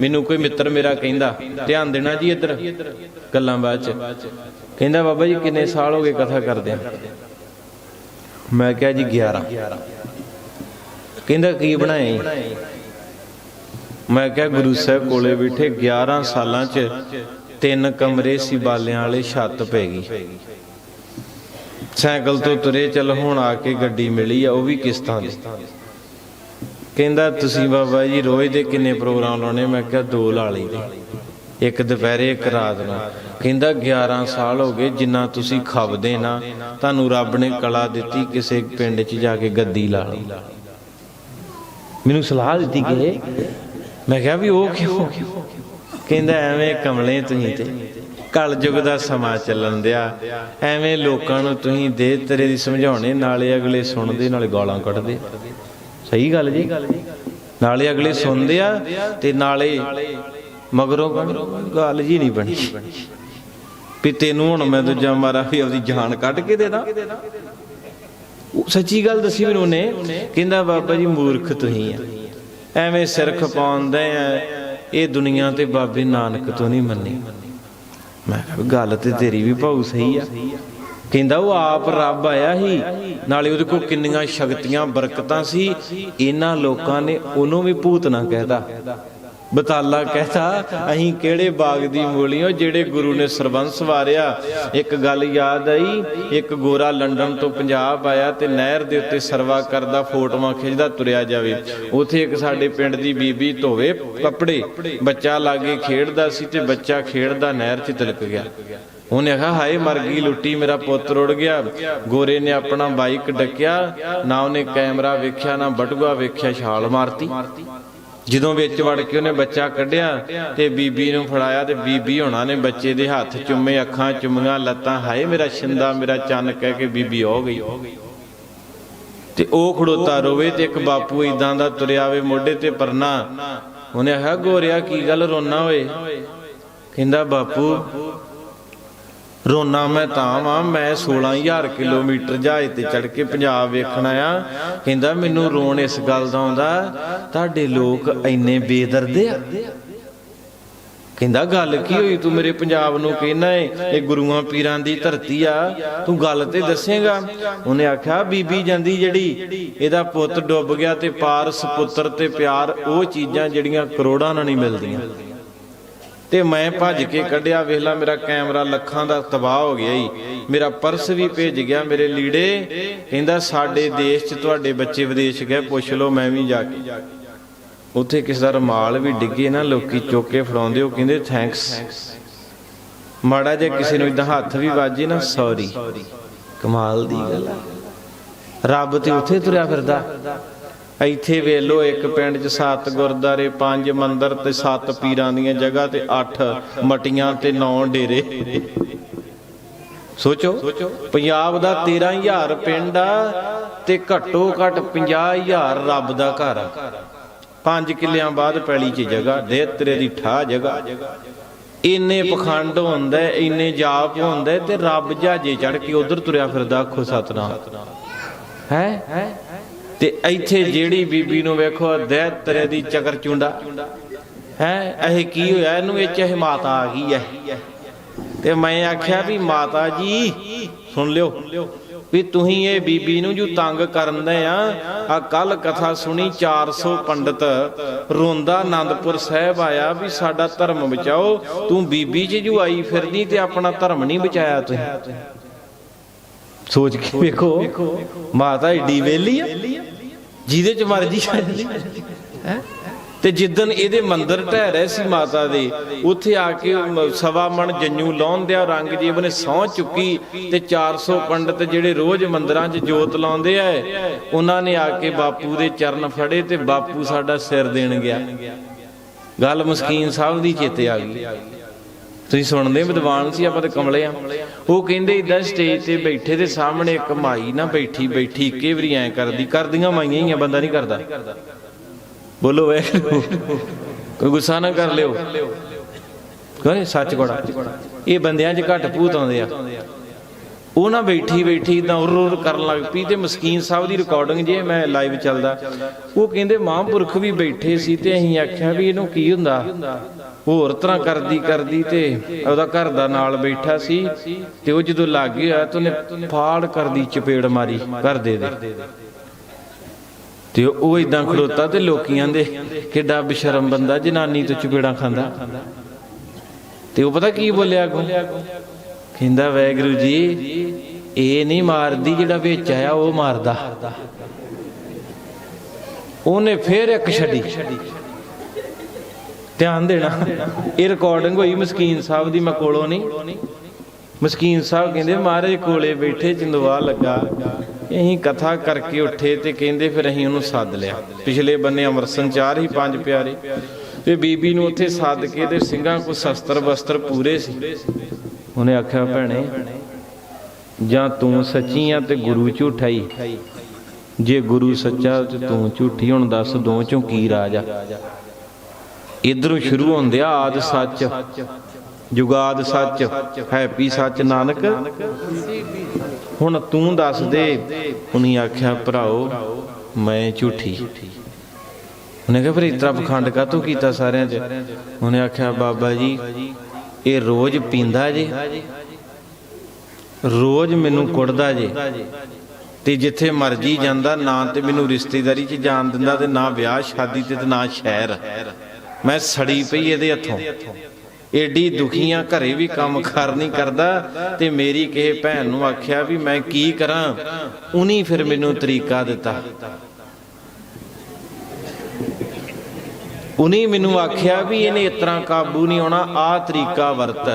ਮੈਨੂੰ ਕੋਈ ਮਿੱਤਰ ਮੇਰਾ ਕਹਿੰਦਾ, ਧਿਆਨ ਦੇਣਾ ਜੀ ਇੱਧਰ, ਗੱਲਾਂ ਬਾਅਦ ਚ। ਕਹਿੰਦਾ, ਬਾਬਾ ਜੀ, ਕਿੰਨੇ ਸਾਲ ਹੋ ਗਏ ਕਥਾ ਕਰਦੇ ਮੈਂ ਕਿਹਾ, ਜੀ 11 ਕਹਿੰਦਾ, ਕੀ ਬਣਾਇਆ ਮੈਂ ਕਿਹਾ, ਗੁਰੂ ਸਾਹਿਬ ਕੋਲੇ ਬੈਠੇ 11 ਸਾਲਾਂ ਚ ਤਿੰਨ ਕਮਰੇ ਸੀ, ਬਾਲਿਆਂ ਵਾਲੇ, ਛੱਤ ਪੈ ਗਈ। ਸਾਈਕਲ ਤੋਂ ਤੁਰੇ ਚੱਲ, ਹੁਣ ਆ ਕੇ ਗੱਡੀ ਮਿਲੀ ਆ, ਉਹ ਵੀ ਕਿਸ਼ਤਾਂ ਦੀ। ਕਹਿੰਦਾ, ਤੁਸੀਂ ਬਾਬਾ ਜੀ ਰੋਜ਼ ਦੇ ਕਿੰਨੇ ਪ੍ਰੋਗਰਾਮ ਲਾਉਣੇ ਮੈਂ ਕਿਹਾ, ਦੋ ਲਾ ਲਈਦੇ ਇੱਕ ਦੁਪਹਿਰੇ, ਇੱਕ ਰਾਤ ਨੂੰ। ਕਹਿੰਦਾ 11 ਸਾਲ ਹੋ ਗਏ ਜਿੰਨਾ ਤੁਸੀਂ ਖਬਦੇ ਨਾ, ਤੁਹਾਨੂੰ ਰੱਬ ਨੇ ਕਲਾ ਦਿੱਤੀ ਕਿਸੇ ਪਿੰਡ 'ਚ ਜਾ ਕੇ ਗੱਦੀ ਲਾ ਲਓ। ਮੈਨੂੰ ਸਲਾਹ ਦਿੱਤੀ ਕਿ ਮੈਂ ਕਿਹਾ ਵੀ ਉਹ ਕਿਉਂ? ਕਹਿੰਦਾ, ਐਵੇਂ ਕਮਲੇ ਤੁਸੀਂ ਤੇ। ਕਲ ਯੁੱਗ ਦਾ ਸਮਾਂ ਚੱਲਣ ਦਿਆ। ਐਵੇਂ ਲੋਕਾਂ ਨੂੰ ਤੁਸੀਂ ਦੇ ਤੇਰੇ ਦੀ ਸਮਝਾਉਣੇ, ਨਾਲੇ ਅਗਲੇ ਸੁਣਦੇ, ਨਾਲੇ ਗਾਲਾਂ ਕੱਢਦੇ। ਸਹੀ ਗੱਲ ਜੀ। ਨਾਲੇ ਅਗਲੇ ਸੁਣਦੇ ਆ ਤੇ ਨਾਲੇ ਮਗਰੋਂ ਗੱਲ ਜੀ ਨਹੀਂ ਬਣੀ। ਵੀ ਤੈਨੂੰ ਹੁਣ ਮੈਂ ਦੂਜਾ ਮਾਰਾ ਵੀ ਆਪਦੀ ਜਾਨ ਕੱਢ ਕੇ ਦੇ ਦਾਂ। ਉਹ ਸੱਚੀ ਗੱਲ ਦੱਸੀ ਮੈਨੂੰ ਉਹਨੇ ਕਹਿੰਦਾ ਬਾਬਾ ਜੀ ਮੂਰਖ ਤੁਸੀਂ ਆ। ਐਵੇਂ ਸਿਰ ਖਪਾਉਂਦੇ ਆ। ਇਹ ਦੁਨੀਆ ਤੇ ਬਾਬੇ ਨਾਨਕ ਤੋਂ ਨਹੀਂ ਮੰਨੀ। ਮੈਂ ਕਿਹਾ ਗੱਲ ਤੇ ਤੇਰੀ ਵੀ ਭਾਉ ਸਹੀ ਆ। ਕਹਿੰਦਾ ਉਹ ਆਪ ਰੱਬ ਆਇਆ ਸੀ। ਨਾਲੇ ਉਹਦੇ ਕੋਲ ਕਿੰਨੀਆਂ ਸ਼ਕਤੀਆਂ, ਬਰਕਤਾਂ ਸੀ। ਇਹਨਾਂ ਲੋਕਾਂ ਨੇ ਉਹਨੂੰ ਵੀ ਭੂਤ ਨਾ ਕਹਿਦਾ ਬਤਾਲਾ ਕਹਤਾ, ਅਸੀਂ ਕਿਹੜੇ ਬਾਗ ਦੀ ਮੂਲੀਓ ਜਿਹੜੇ ਗੁਰੂ ਨੇ ਸਰਬੰਸ ਵਾਰਿਆ। ਇੱਕ ਗੱਲ ਯਾਦ ਆਈ, ਇੱਕ ਗੋਰਾ ਲੰਡਨ ਤੋਂ ਪੰਜਾਬ ਆਇਆ ਤੇ ਨਹਿਰ ਦੇ ਉੱਤੇ ਸਰਵਾ ਕਰਦਾ, ਫੋਟੋਆਂ ਖਿੱਚਦਾ, ਤੁਰਿਆ ਜਾਵੇ। ਉਥੇ ਇੱਕ ਸਾਡੇ ਪਿੰਡ ਦੀ ਬੀਬੀ ਧੋਵੇ ਕੱਪੜੇ। ਬੱਚਾ ਲਾਗੇ ਖੇਡਦਾ ਸੀ ਤੇ ਬੱਚਾ ਖੇਡਦਾ ਨਹਿਰ 'ਚ ਤਿਲਕ ਗਿਆ। ਉਹਨੇ ਆਖਿਆ ਹਾਏ ਮਰ ਗਈ ਲੁੱਟੀ ਮੇਰਾ ਪੁੱਤ ਰੁੜ ਗਿਆ। ਗੋਰੇ ਨੇ ਆਪਣਾ ਬਾਈਕ ਡੱਕਿਆ, ਨਾ ਉਹਨੇ ਕੈਮਰਾ ਵੇਖਿਆ, ਨਾ ਬਟੂਆ ਵੇਖਿਆ, ਛਾਲ ਮਾਰਤੀ। ਜਦੋਂ ਵਿੱਚ ਵੜ ਕੇ ਉਹਨੇ ਬੱਚਾ ਕੱਢਿਆ ਤੇ ਬੀਬੀ ਨੂੰ ਫੜਾਇਆ ਤੇ ਬੀਬੀ ਹੋਣਾ ਨੇ ਬੱਚੇ ਦੇ ਹੱਥ ਚੁੰਮੇ ਅੱਖਾਂ ਚੁੰਮੀਆਂ, ਲੱਤਾਂ, ਹਾਏ, ਮੇਰਾ ਛਿੰਦਾ, ਮੇਰਾ ਚੰਨ ਕਹਿ ਕੇ ਬੀਬੀ ਹੋ ਗਈ। ਤੇ ਉਹ ਖੜੋਤਾ ਰੋਵੇ ਤੇ ਇੱਕ ਬਾਪੂ ਇਦਾਂ ਦਾ ਤੁਰਿਆ ਵੇ ਮੋਢੇ ਤੇ ਪਰਨਾ। ਉਹਨੇ ਆਖਿਆ ਗੋਰਿਆ, ਕੀ ਗੱਲ ਰੋਣਾ ਹੋਏ ਕਹਿੰਦਾ, ਬਾਪੂ ਰੋਣਾ ਮੈਂ ਤਾਂ ਵਾਂ, ਮੈਂ 16000 ਕਿਲੋਮੀਟਰ ਜਹਾਜ਼ ਤੇ ਚੜ ਕੇ ਪੰਜਾਬ ਵੇਖਣ ਆਇਆ। ਕਹਿੰਦਾ, ਮੈਨੂੰ ਰੋਣ ਇਸ ਗੱਲ ਦਾ ਆਉਂਦਾ, ਤੁਹਾਡੇ ਲੋਕ ਇੰਨੇ ਬੇਦਰਦੇ ਆ? ਕਹਿੰਦਾ, ਗੱਲ ਕੀ ਹੋਈ? ਤੂੰ ਮੇਰੇ ਪੰਜਾਬ ਨੂੰ ਕਹਿਣਾ ਏ, ਇਹ ਗੁਰੂਆਂ ਪੀਰਾਂ ਦੀ ਧਰਤੀ ਆ। ਤੂੰ ਗੱਲ ਤੇ ਦੱਸੇਗਾ? ਉਹਨੇ ਆਖਿਆ, ਬੀਬੀ ਜਾਂਦੀ ਜਿਹੜੀ, ਇਹਦਾ ਪੁੱਤ ਡੁੱਬ ਗਿਆ ਤੇ ਪਾਰਸ ਪੁੱਤਰ ਤੇ ਪਿਆਰ, ਉਹ ਚੀਜ਼ਾਂ ਜਿਹੜੀਆਂ ਕਰੋੜਾਂ ਨਾਲ ਨਹੀਂ ਮਿਲਦੀਆਂ। ਤੇ ਮੈਂ ਭੱਜ ਕੇ ਕੱਢਿਆ। ਵੇਖ ਮੇਰਾ ਕੈਮਰਾ ਲੱਖਾਂ ਦਾ ਤਬਾਹ ਹੋ ਗਿਆ ਈ। ਮੇਰਾ ਪਰਸ ਵੀ ਭੇਜ ਗਿਆ ਮੇਰੇ ਲੀੜੇ। ਕਹਿੰਦਾ, ਸਾਡੇ ਦੇਸ਼ 'ਚ ਤੁਹਾਡੇ ਬੱਚੇ ਵਿਦੇਸ਼ ਗਏ, ਪੁੱਛ ਲਓ, ਮੈਂ ਵੀ ਜਾ ਕੇ। ਉੱਥੇ ਕਿਸੇ ਦਾ ਰਮਾਲ ਵੀ ਡਿੱਗੇ ਨਾ, ਲੋਕੀ ਚੁੱਕ ਕੇ ਫੜਾਉਂਦੇ, ਉਹ ਕਹਿੰਦੇ ਥੈਂਕਸ ਮਾੜਾ ਜੇ ਕਿਸੇ ਨੂੰ ਇਦਾਂ ਹੱਥ ਵੀ ਵਾਜੇ ਨਾ ਸੌਰੀ ਕਮਾਲ ਦੀ ਗੱਲ ਆ। ਰੱਬ ਤੇ ਉੱਥੇ ਤੁਰਿਆ ਫਿਰਦਾ। ਇੱਥੇ ਵੇਲੋ ਇੱਕ ਪਿੰਡ 'ਚ ਸੱਤ ਗੁਰਦਾਰੇ, ਪੰਜ ਮੰਦਰ ਤੇ ਸੱਤ ਪੀਰਾਂ ਦੀਆਂ ਜਗ੍ਹਾ ਤੇ ਅੱਠ ਮਟੀਆਂ ਤੇ ਨੌ ਡੇਰੇ। ਸੋਚੋ, ਪੰਜਾਬ ਦਾ 13000 ਪਿੰਡ ਆ ਤੇ ਘੱਟੋ ਘੱਟ 50000 ਰੱਬ ਦਾ ਘਰ ਆ। ਪੰਜ ਕਿੱਲਿਆਂ ਬਾਅਦ ਪੈਲੀ 'ਚ ਜਗ੍ਹਾ ਦੇ ਤੇਰੇ ਦੀ ਠਾ ਜਗ੍ਹਾ। ਇੰਨੇ ਪਖੰਡ ਹੁੰਦਾ ਇੰਨੇ ਜਾਪ ਹੁੰਦਾ ਤੇ ਰੱਬ ਜਹਾਜੇ ਚੜ ਕੇ ਉਧਰ ਤੁਰਿਆ ਫਿਰਦਾ, ਆਖੋ ਸਤਨਾਮ। ਹੈ? ਤੇ ਇੱਥੇ ਜਿਹੜੀ ਬੀਬੀ ਨੂੰ ਵੇਖੋ ਦੇ ਤੇਰੇ ਦੀ ਚਕਰ ਚੁੰਡਾ। ਹੈ? ਇਹ ਕੀ ਹੋਇਆ? ਇਹਨੂੰ ਇਹ ਚਾਹੇ ਮਾਤਾ ਆ ਗਈ ਹੈ ਤੇ ਮੈਂ ਆਖਿਆ ਵੀ, ਮਾਤਾ ਜੀ, ਸੁਣ ਲਿਓ। ਵੀ ਤੁਸੀਂ ਇਹ ਬੀਬੀ ਨੂੰ ਜੋ ਤੰਗ ਕਰਨਦੇ ਆ ਆ ਕੱਲ ਕਥਾ ਸੁਣੀ 400 ਪੰਡਤ। ਰੋਂਦਾ ਆਨੰਦਪੁਰ ਸਾਹਿਬ ਆਇਆ ਵੀ ਸਾਡਾ ਧਰਮ ਬਚਾਓ। ਤੂੰ ਬੀਬੀ ਚ ਜੋ ਆਈ ਫਿਰਦੀ ਤੇ ਆਪਣਾ ਧਰਮ ਨਹੀਂ ਬਚਾਇਆ ਤੁਸੀਂ। ਸੋਚ ਕੇ ਵੇਖੋ। ਮਾਤਾ ਏਡੀ ਵੇਲੀ ਆ। ਜਿਹਦੇ ਚ ਮਰਜ਼ੀ ਹੈ? ਤੇ ਜਿੱਦਨ ਇਹਦੇ ਮੰਦਰ ਢਹਿ ਰਹੇ ਸੀ ਮਾਤਾ ਦੇ, ਉੱਥੇ ਆ ਕੇ ਸਵਾ ਮਣ ਜੰਨੂ ਲਾਉਣ ਦਿਆ ਰੰਗਜੀਤ ਨੇ ਸਹੁੰ ਚੁੱਕੀ ਤੇ 400 ਪੰਡਤ ਜਿਹੜੇ ਰੋਜ਼ ਮੰਦਰਾਂ 'ਚ ਜੋਤ ਲਾਉਂਦੇ ਆ, ਉਹਨਾਂ ਨੇ ਆ ਕੇ ਬਾਪੂ ਦੇ ਚਰਨ ਫੜੇ ਤੇ ਬਾਪੂ ਸਾਡਾ ਸਿਰ ਦੇਣ ਗਿਆ। ਗੱਲ ਮਸਕੀਨ ਸਾਹਿਬ ਦੀ ਚੇਤੇ ਆ ਗਈ। ਤੁਸੀਂ ਸੁਣਦੇ ਵਿਦਵਾਨ ਸੀ ਆਪਾਂ ਤੇ ਕਮਲੇ ਆ। ਉਹ ਕਹਿੰਦੇ ਇਦਾਂ ਸਟੇਜ ਤੇ ਬੈਠੇ ਦੇ ਸਾਹਮਣੇ ਇੱਕ ਮਾਈ ਨਾ ਬੈਠੀ ਬੈਠੀ, ਇੱਕੇ ਵਾਰੀ ਐ ਕਰਦੀ, ਕਰਦੀਆਂ ਮਾਈਆਂ ਹੀ ਆ, ਬੰਦਾ ਨਹੀਂ ਕਰਦਾ। ਬੋਲੋ ਵੇ ਕੋਈ ਗੁੱਸਾ ਨਾ ਕਰ ਲਿਓ। ਕੋਈ ਸੱਚ ਕੋੜਾ। ਇਹ ਬੰਦਿਆਂ 'ਚ ਘੱਟ ਭੂਤ ਆਉਂਦੇ ਆ। ਉਹ ਨਾ ਬੈਠੀ ਬੈਠੀ ਇਦਾਂ ਉਰ ਉਰ ਕਰਨ ਲੱਗ ਪਈ ਤੇ ਮਸਕੀਨ ਸਾਹਿਬ ਦੀ ਰਿਕਾਰਡਿੰਗ ਜੇ ਮੈਂ ਲਾਈਵ ਚੱਲਦਾ। ਉਹ ਕਹਿੰਦੇ ਮਹਾਂਪੁਰਖ ਵੀ ਬੈਠੇ ਸੀ ਤੇ ਅਸੀਂ ਆਖਿਆ ਵੀ ਇਹਨੂੰ ਕੀ ਹੁੰਦਾ? ਹੋਰ ਤਰ੍ਹਾਂ ਕਰਦੀ ਕਰਦੀ ਤੇ ਉਹਦਾ ਘਰ ਦਾ ਨਾਲ ਬੈਠਾ ਸੀ ਤੇ ਉਹ ਜਦੋਂ ਲੱਗ ਗਿਆ ਤੇ ਉਹਨੇ ਫਾੜ ਕਰਦੀ ਚਪੇੜ ਮਾਰੀ ਘਰ ਦੇ। ਦੇ ਤੇ ਉਹ ਇਦਾਂ ਖੜੋਤਾ ਤੇ ਲੋਕੀਆਂ ਦੇ ਕਿੱਡਾ ਬਸ਼ਰਮ ਬੰਦਾ, ਜਨਾਨੀ ਤੋਂ ਚਪੇੜਾਂ ਖਾਂਦਾ। ਤੇ ਉਹ ਪਤਾ ਕੀ ਬੋਲਿਆ ਅੱਗੋਂ? ਕਹਿੰਦਾ ਵੈਗਰੂ ਜੀ, ਇਹ ਨਹੀਂ ਮਾਰਦੀ ਜਿਹੜਾ ਵਿੱਚ ਆਇਆ, ਉਹ ਮਾਰਦਾ। ਉਹਨੇ ਫੇਰ ਇੱਕ ਛੱਡੀ। ਧਿਆਨ ਦੇਣਾ, ਇਹ ਰਿਕਾਰਡਿੰਗ ਹੋਈ ਮਸਕੀਨ ਸਾਹਿਬ ਦੀ, ਮੈਂ ਕੋਲੋਂ ਨਹੀਂ। ਮਸਕੀਨ ਸਾਹਿਬ ਕਹਿੰਦੇ, ਮਹਾਰਾਜ ਕੋਲੇ ਬੈਠੇ, ਚੰਦਵਾ ਲੱਗਾ। ਅਸੀਂ ਕਥਾ ਕਰਕੇ ਉੱਠੇ ਤੇ ਕਹਿੰਦੇ, ਫਿਰ ਅਸੀਂ ਉਹਨੂੰ ਸੱਦ ਲਿਆ। ਪਿਛਲੇ ਬੰਨੇ ਅਮਰ ਸੰਚਾਰ ਹੀ, ਪੰਜ ਪਿਆਰੇ। ਤੇ ਬੀਬੀ ਨੂੰ ਉੱਥੇ ਸੱਦ ਕੇ ਤੇ ਸਿੰਘਾਂ ਕੋ ਸ਼ਸਤਰ ਵਸਤਰ ਪੂਰੇ ਸੀ। ਉਹਨੇ ਆਖਿਆ, ਭੈਣੇ, ਜਾਂ ਤੂੰ ਸੱਚੀ ਆ ਤੇ ਗੁਰੂ ਝੂਠਾ ਜੇ ਗੁਰੂ ਸੱਚਾ ਤੇ ਤੂੰ ਝੂਠੀ, ਹੁਣ ਦੱਸ ਦੋ ਚੋਂ ਕੀ ਰਾਜ ਆ? ਇਧਰੋਂ ਸ਼ੁਰੂ ਹੁੰਦੇ ਆਦ ਸੱਚ। ਜੁਗਾਦ ਸੱਚ, ਹੈਪੀ ਸੱਚ, ਨਾਨਕ। ਹੁਣ ਤੂੰ ਦੱਸ ਦੇ। ਉਹਨੇ ਆਖਿਆ, ਭਰਾਓ, ਮੈਂ ਝੂਠੀ। ਉਹਨੇ ਕਿਹਾ, ਫਿਰ ਇਤਰਾ ਪਖੰਡ ਕਾ ਤੂੰ ਕੀਤਾ ਸਾਰਿਆਂ 'ਚ? ਉਹਨੇ ਆਖਿਆ, ਬਾਬਾ ਜੀ ਇਹ ਰੋਜ਼ ਪੀਂਦਾ ਜੇ। ਰੋਜ਼ ਮੈਨੂੰ ਕੁੱਟਦਾ ਜੇ। ਤੇ ਜਿੱਥੇ ਮਰਜ਼ੀ ਜਾਂਦਾ, ਨਾ ਤੇ ਮੈਨੂੰ ਰਿਸ਼ਤੇਦਾਰੀ 'ਚ ਜਾਣ ਦਿੰਦਾ ਤੇ ਨਾ ਵਿਆਹ, ਸ਼ਾਦੀ ਤੇ ਤੇ ਨਾ ਸ਼ਹਿਰ। ਮੈਂ ਸੜੀ ਪਈ ਇਹਦੇ ਹੱਥੋਂ। ਏਡੀ ਦੁਖੀਆਂ ਘਰੇ ਵੀ ਕੰਮ ਕਰ ਨਹੀਂ ਕਰਦਾ ਤੇ ਮੇਰੀ ਕਿਸੇ ਭੈਣ ਨੂੰ ਆਖਿਆ ਵੀ ਮੈਂ ਕੀ ਕਰਾਂ? ਉਨੀ ਫਿਰ ਮੈਨੂੰ ਤਰੀਕਾ ਦਿੱਤਾ। ਉਹਨੇ ਮੈਨੂੰ ਆਖਿਆ ਵੀ ਇਹਨੇ ਇਸ ਤਰ੍ਹਾਂ ਕਾਬੂ ਨਹੀਂ ਆਉਣਾ ਆ ਤਰੀਕਾ ਵਰਤ।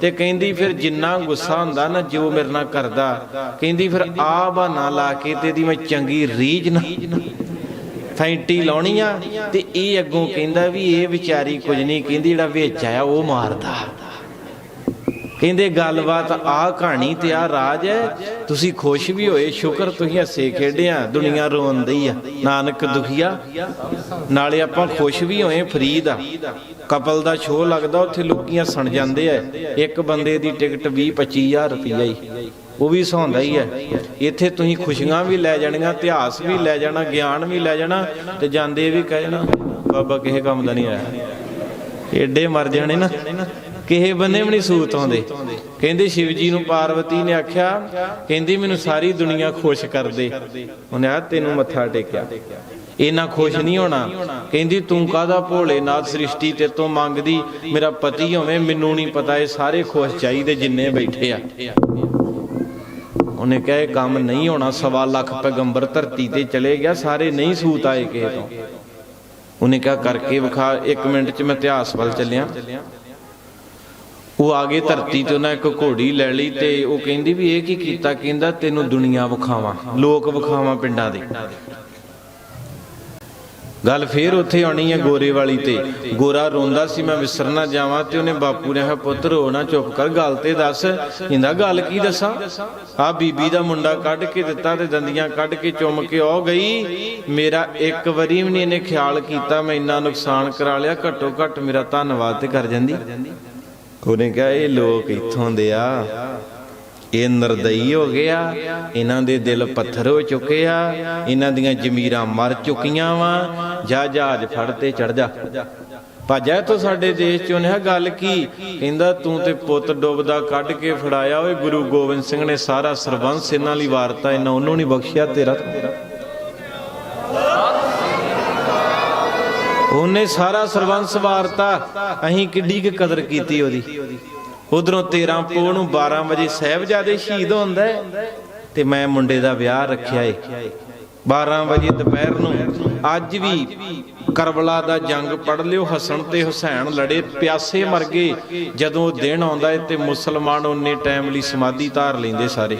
ਤੇ ਕਹਿੰਦੀ ਫਿਰ ਜਿੰਨਾ ਗੁੱਸਾ ਹੁੰਦਾ ਨਾ, ਜੋ ਮੇਰੇ ਨਾਲ ਕਰਦਾ, ਕਹਿੰਦੀ ਫਿਰ ਆ ਬਹਾਨਾ ਲਾ ਕੇ ਤੇ ਇਹਦੀ ਮੈਂ ਚੰਗੀ ਰੀਝ ਨਾ ਫੈਂਟੀ ਲਾਉਣੀ ਆ। ਤੇ ਇਹ ਅੱਗੋਂ ਕਹਿੰਦਾ ਵੀ ਇਹ ਵਿਚਾਰੀ ਕੁਝ ਨਹੀਂ ਕਹਿੰਦੀ, ਜਿਹੜਾ ਵਿੱਚ ਆਇਆ ਉਹ ਮਾਰਦਾ। ਕਹਿੰਦੇ, ਗੱਲਬਾਤ ਆ ਕਹਾਣੀ ਤੇ ਆ ਰਾਜ ਹੈ। ਤੁਸੀਂ ਖੁਸ਼ ਵੀ ਹੋਏ, ਸ਼ੁਕਰ ਤੁਸੀਂ ਹੱਸੇ ਖੇਡਿਆ, ਦੁਨੀਆ ਰੋਂਦੀ ਆ। ਨਾਨਕ ਦੁਖੀਆ, ਨਾਲੇ ਆਪਾਂ ਖੁਸ਼ ਵੀ ਹੋਏ, ਫਰੀਦ ਆ। ਕਪਲ ਦਾ ਸ਼ੋਅ ਲੱਗਦਾ, ਉੱਥੇ ਲੋਕੀਆਂ ਹੱਸਣ ਜਾਂਦੇ ਆ। ਇੱਕ ਬੰਦੇ ਦੀ ਟਿਕਟ 20 25000 ਰੁਪਈਆ ਹੀ ਉਹ ਵੀ ਸੌਂਦਾ ਹੀ ਹੈ ਇੱਥੇ ਤੁਸੀਂ ਖੁਸ਼ੀਆਂ ਵੀ ਲੈ ਜਾਣੀਆਂ, ਇਤਿਹਾਸ ਵੀ ਲੈ ਜਾਣਾ, ਗਿਆਨ ਵੀ ਲੈ ਜਾਣਾ ਤੇ ਜਾਂਦੇ ਵੀ ਕਹਿਣਾ, ਬਾਬਾ, ਕਿਸੇ ਕੰਮ ਦਾ ਨਹੀਂ ਆਇਆ। ਏਡੇ ਮਰ ਜਾਣੇ ਨਾ। ਕਿਸੇ ਬੰਨੇ ਵੀ ਨਹੀਂ ਸੂਤ ਆਉਂਦੇ। ਕਹਿੰਦੇ ਸ਼ਿਵ ਜੀ ਨੂੰ ਪਾਰਵਤੀ ਨੇ ਆਖਿਆ, ਕਹਿੰਦੀ ਮੈਨੂੰ ਸਾਰੀ ਦੁਨੀਆ ਖੁਸ਼ ਕਰ ਦੇ ਉਹਨੇ ਆ ਤੈਨੂੰ ਮੱਥਾ ਟੇਕਿਆ। ਇੰਨਾ ਖੁਸ਼ ਨਹੀਂ ਹੋਣਾ। ਕਹਿੰਦੀ, ਤੂੰ ਕਾਹਦਾ ਭੋਲੇਨਾਥ ਸ੍ਰਿਸ਼ਟੀ ਤੇ ਤੋਂ ਮੰਗਦੀ? ਮੇਰਾ ਪਤੀ ਹੋਵੇ, ਮੈਨੂੰ ਨਹੀਂ ਪਤਾ, ਇਹ ਸਾਰੇ ਖੁਸ਼ ਚਾਹੀਦੇ ਜਿੰਨੇ ਬੈਠੇ ਆ। ਉਹਨੇ ਕਿਹਾ, ਇਹ ਕੰਮ ਨਹੀਂ ਹੋਣਾ। ਸਵਾ ਲੱਖ ਪੈਗੰਬਰ ਧਰਤੀ ਤੇ ਚਲੇ ਗਿਆ, ਸਾਰੇ ਨਹੀਂ ਸੂਤ ਆਏ ਕਿਸੇ ਤੋਂ। ਉਹਨੇ ਕਿਹਾ, ਕਰਕੇ ਵਿਖਾ 1 ਮਿੰਟ ਚ ਮੈਂ ਇਤਿਹਾਸ ਵੱਲ ਚੱਲਿਆ। ਉਹ ਆ ਗਏ ਧਰਤੀ ਤੇ ਉਹਨਾਂ ਇੱਕ ਘੋੜੀ ਲੈ ਲਈ ਤੇ ਉਹ ਕਹਿੰਦੀ ਵੀ ਇਹ ਕੀ ਕੀਤਾ? ਕਹਿੰਦਾ, ਤੈਨੂੰ ਦੁਨੀਆ ਵਿਖਾਵਾਂ, ਲੋਕ ਵਿਖਾਵਾਂ ਪਿੰਡਾਂ ਦੇ। ਗੱਲ ਫੇਰ ਉੱਥੇ ਆਉਣੀ ਹੈ ਗੋਰੇ ਵਾਲੀ ਤੇ। ਗੋਰਾ ਰੋਂਦਾ ਸੀ, ਮੈਂ ਵਿਸਰ ਨਾ ਜਾਵਾਂ ਤੇ ਉਹਨੇ ਬਾਪੂ ਨੇ ਕਿਹਾ ਪੁੱਤ ਰੋ ਨਾ ਚੁੱਪ ਕਰ, ਗੱਲ ਤੇ ਦੱਸ। ਕਹਿੰਦਾ, ਗੱਲ ਕੀ ਦੱਸਾਂ? ਆ ਬੀਬੀ ਦਾ ਮੁੰਡਾ ਕੱਢ ਕੇ ਦਿੱਤਾ ਤੇ ਦੰਦੀਆਂ ਕੱਢ ਕੇ ਚੁੰਮ ਕੇ ਉਹ ਗਈ। ਮੇਰਾ ਇੱਕ ਵਾਰੀ ਵੀ ਨਹੀਂ ਇਹਨੇ ਖਿਆਲ ਕੀਤਾ, ਮੈਂ ਇੰਨਾ ਨੁਕਸਾਨ ਕਰਾ ਲਿਆ, ਘੱਟੋ ਘੱਟ ਮੇਰਾ ਧੰਨਵਾਦ ਤੇ ਕਰ ਜਾਂਦੀ। ਉਹਨੇ ਕਿਹਾ, ਇਹ ਲੋਕ ਇੱਥੋਂ ਦੇ ਆ। ਇਹ ਨਰਦਈ ਹੋ ਗਿਆ ਇਹਨਾਂ ਦੇ ਦਿਲ ਪੱਥਰ ਹੋ ਚੁੱਕੇ ਆ। ਇਹਨਾਂ ਦੀਆਂ ਜ਼ਮੀਰਾਂ ਮਰ ਚੁੱਕੀਆਂ ਵਾ। ਜਾ ਜਹਾਜ਼ ਫੜ ਤੇ ਚੜ ਜਾ। ਭਾਜਾ ਤੋਂ ਸਾਡੇ ਦੇਸ਼ ਚੋਂ। ਉਹਨੇ ਗੱਲ ਕੀ? ਕਹਿੰਦਾ, ਤੂੰ ਤੇ ਪੁੱਤ ਡੁੱਬਦਾ ਕੱਢ ਕੇ ਫੜਾਇਆ ਓਏ। ਗੁਰੂ ਗੋਬਿੰਦ ਸਿੰਘ ਨੇ ਸਾਰਾ ਸਰਬੰਸ ਇਹਨਾਂ ਲਈ ਵਾਰਤਾ। ਇਹਨਾਂ ਉਹਨੂੰ ਨਹੀਂ ਬਖਸ਼ਿਆ ਤੇਰਾ। ਉਹਨੇ ਸਾਰਾ ਸਰਬੰਸ ਵਾਰਤਾ ਅਸੀਂ ਕਿੱਡੀ ਕੁ ਕਦਰ ਕੀਤੀ ਉਹਦੀ। ਉਧਰੋਂ 13 ਪੋਹ ਨੂੰ 12 ਵਜੇ ਸਾਹਿਬਜ਼ਾਦੇ ਸ਼ਹੀਦ ਹੁੰਦਾ ਤੇ ਮੈਂ ਮੁੰਡੇ ਦਾ ਵਿਆਹ ਰੱਖਿਆ ਏ। 12 ਵਜੇ ਦੁਪਹਿਰ ਨੂੰ ਅੱਜ ਵੀ ਕਰਬਲਾ ਦਾ ਜੰਗ ਪੜ ਲਿਓ ਹਸਨ ਤੇ ਹੁਸੈਨ ਲੜੇ, ਪਿਆਸੇ ਮਰ ਗਏ। ਜਦੋਂ ਦਿਨ ਆਉਂਦਾ ਏ ਤੇ ਮੁਸਲਮਾਨ ਉਹਨੇ ਟਾਈਮ ਲਈ ਸਮਾਧੀ ਧਾਰ ਲੈਂਦੇ ਸਾਰੇ।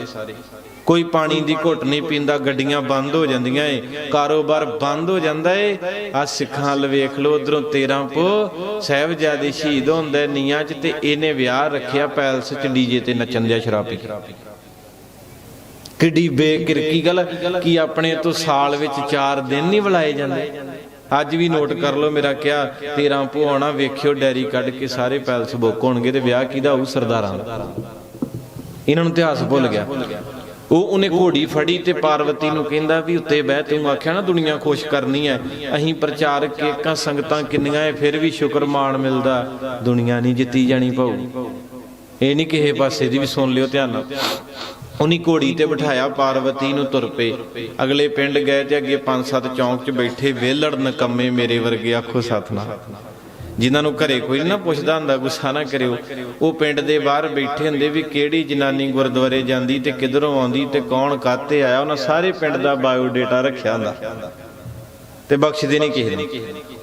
ਕੋਈ ਪਾਣੀ ਦੀ ਘੁੱਟ ਨਹੀਂ ਪੀਂਦਾ, ਗੱਡੀਆਂ ਬੰਦ ਹੋ ਜਾਂਦੀਆਂ ਏ, ਕਾਰੋਬਾਰ ਬੰਦ ਹੋ ਜਾਂਦਾ ਏ। ਆ ਸਿੱਖਾਂ ਵੱਲ ਵੇਖ ਲਓ, ਉਧਰੋਂ 13 ਪੋ ਸਾਹਿਬਜ਼ਾਦੇ ਸ਼ਹੀਦ ਹੁੰਦੇ ਨੀਆਂ 'ਚ ਤੇ ਇਹਨੇ ਵਿਆਹ ਰੱਖਿਆ ਪੈਲਸ 'ਚ, ਡੀਜੇ ਤੇ ਨੱਚਣ ਦਿਆ ਸ਼ਰਾਬ ਪੀ ਕਿੱਡੀ ਬੇਕਿਰਕੀ ਗੱਲ ਕੀ ਆਪਣੇ ਤੋਂ ਸਾਲ ਵਿੱਚ 4 ਦਿਨ ਨਹੀਂ ਬੁਲਾਏ ਜਾਂਦੇ। ਅੱਜ ਵੀ ਨੋਟ ਕਰ ਲਓ, ਮੇਰਾ ਕਿਹਾ 13 ਪੋ ਆਉਣਾ, ਵੇਖਿਓ ਡੈਰੀ ਕੱਢ ਕੇ ਸਾਰੇ ਪੈਲਸ ਬੁੱਕ ਹੋਣਗੇ ਤੇ ਵਿਆਹ ਕਿਹਦਾ ਹੋਊ ਸਰਦਾਰਾਂ ਦਾ। ਇਹਨਾਂ ਨੂੰ ਇਤਿਹਾਸ ਭੁੱਲ ਗਿਆ। ਉਹ ਉਹਨੇ ਘੋੜੀ ਫੜੀ ਤੇ ਪਾਰਵਤੀ ਨੂੰ ਕਹਿੰਦਾ ਵੀ ਉੱਤੇ ਬਹਿ ਤੂੰ। ਆਖਿਆ ਨਾ, ਦੁਨੀਆ ਖੁਸ਼ ਕਰਨੀ ਐ। ਅਸੀਂ ਪ੍ਰਚਾਰਕ ਏਕਾਂ ਸੰਗਤਾਂ ਕਿੰਨੀਆਂ ਐ, ਫਿਰ ਵੀ ਸ਼ੁਕਰ ਮਾਣ ਮਿਲਦਾ। ਦੁਨੀਆ ਨਹੀਂ ਜਿੱਤੀ ਜਾਣੀ ਪਾਉ ਇਹ ਨਹੀਂ ਕਿਸੇ ਪਾਸੇ ਦੀ ਵੀ ਸੁਣ ਲਿਓ ਧਿਆਨ ਨਾਲ। ਉਹਨੀ ਘੋੜੀ ਤੇ ਬਿਠਾਇਆ, ਪਾਰਵਤੀ ਨੂੰ ਤੁਰ ਪਏ। ਅਗਲੇ ਪਿੰਡ ਗਏ ਤੇ ਅੱਗੇ ਪੰਜ ਸੱਤ ਚੌਂਕ 'ਚ ਬੈਠੇ ਵੇਲੜ ਨਕੰਮੇ ਮੇਰੇ ਵਰਗੇ, ਆਖੋ ਸਾਥਨਾ ਜਿਨ੍ਹਾਂ ਨੂੰ ਘਰੇ ਕੋਈ ਨਾ ਪੁੱਛਦਾ ਹੁੰਦਾ, ਗੁੱਸਾ ਨਾ ਕਰਿਓ। ਉਹ ਪਿੰਡ ਦੇ ਬਾਹਰ ਬੈਠੇ ਹੁੰਦੇ ਵੀ ਕਿਹੜੀ ਜਨਾਨੀ ਗੁਰਦੁਆਰੇ ਜਾਂਦੀ ਤੇ ਕਿਧਰੋਂ ਆਉਂਦੀ ਤੇ ਕੌਣ ਕਾਤੇ ਆਇਆ। ਉਹਨਾਂ ਸਾਰੇ ਪਿੰਡ ਦਾ ਬਾਇਓ ਡਾਟਾ ਰੱਖਿਆ ਹੁੰਦਾ। ਤੇ ਬਖਸ਼ਦੇ ਨਹੀਂ ਕਿਸੇ ਨੂੰ।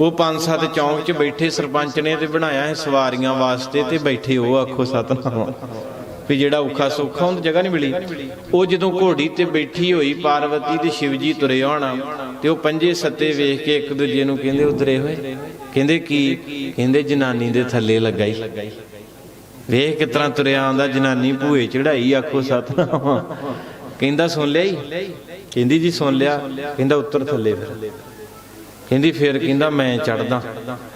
ਉਹ ਪੰਜ ਸੱਤ ਚੌਂਕ 'ਚ ਬੈਠੇ ਸਰਪੰਚ ਨੇ ਤੇ ਬਣਾਇਆ ਹੈ ਸਵਾਰੀਆਂ ਵਾਸਤੇ ਤੇ ਬੈਠੇ ਉਹ ਆਖੋ ਸਤਨਾਮ। ਵੀ ਜਿਹੜਾ ਔਖਾ ਸੌਖਾ ਉਹਨੂੰ ਜਗ੍ਹਾ ਨਹੀਂ ਮਿਲੀ। ਉਹ ਜਦੋਂ ਘੋੜੀ ਤੇ ਬੈਠੀ ਹੋਈ ਪਾਰਵਤੀ ਤੇ ਸ਼ਿਵਜੀ ਤੁਰੇ ਆਉਣਾ, ਤੇ ਉਹ ਪੰਜੇ ਸੱਤੇ ਵੇਖ ਕੇ ਇੱਕ ਦੂਜੇ ਨੂੰ ਕਹਿੰਦੇ ਉਤਰੇ ਹੋਏ? ਕਹਿੰਦੇ ਕੀ? ਕਹਿੰਦੇ ਜਨਾਨੀ ਦੇ ਥੱਲੇ ਲੱਗਾ ਹੀ ਵੇਖ ਕਿਸ ਤਰ੍ਹਾਂ ਤੁਰਿਆ ਆਉਂਦਾ, ਜਨਾਨੀ ਭੂਏ ਚੜਾਈ ਆਖੋ ਸਤਨਾਮ। ਕਹਿੰਦਾ, ਸੁਣ ਲਿਆ ਹੀ ਕਹਿੰਦੀ, ਜੀ, ਸੁਣ ਲਿਆ। ਕਹਿੰਦਾ, ਉੱਤਰ ਥੱਲੇ ਫਿਰ। ਕਹਿੰਦੀ, ਫੇਰ ਕਹਿੰਦਾ, ਮੈਂ ਚੜਦਾ